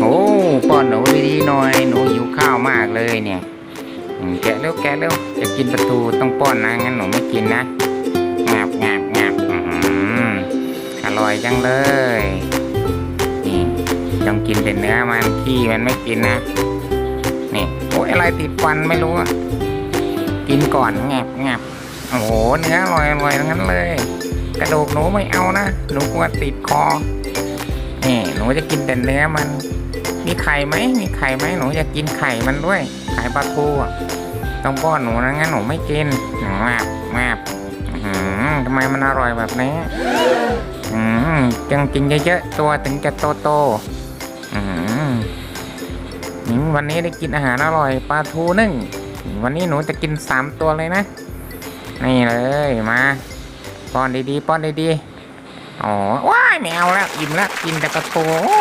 โอ้ป้อนหนูดีๆหน่อยหนูหิวข้าวมากเลยเนี่ยแกะเร็วแกะเร็วจะกินปลาทูต้องป้อนนะงั้นหนูไม่กินนะงับงับงับอร่อยจังเลยนี่ต้องกินเป็นเนื้อมันขี้มันไม่กินนะนี่โอ้ยอะไรติดฟันไม่รู้กินก่อนงับงับโอ้โหเนื้ออร่อยอร่อยทั้งนั้นเลย กระดูกหนูไม่เอานะหนูกลัวติดคอนี่หนูจะกินแต่เนื้อมัน มีไข่ไหมมีไข่ไหมหนูจะกินไข่มันด้วย ไข่ปลาทูต้องป้อนหนูนะงั้นหนูไม่กินแมบแมบอื้อหือทำไมมันอร่อยแบบนี้จังกินเยอะๆตัวถึงจะโตโตๆวันนี้ได้กินอาหารอร่อยปลาทูนึ่ง วันนี้หนูจะกินสามตัวเลยนะ นี่เลยมาป้อนดีๆป้อนดีๆอ๋อว้ายไม่เอาแล้วอิ่มแล้วกินแต่ปลาทูโอ้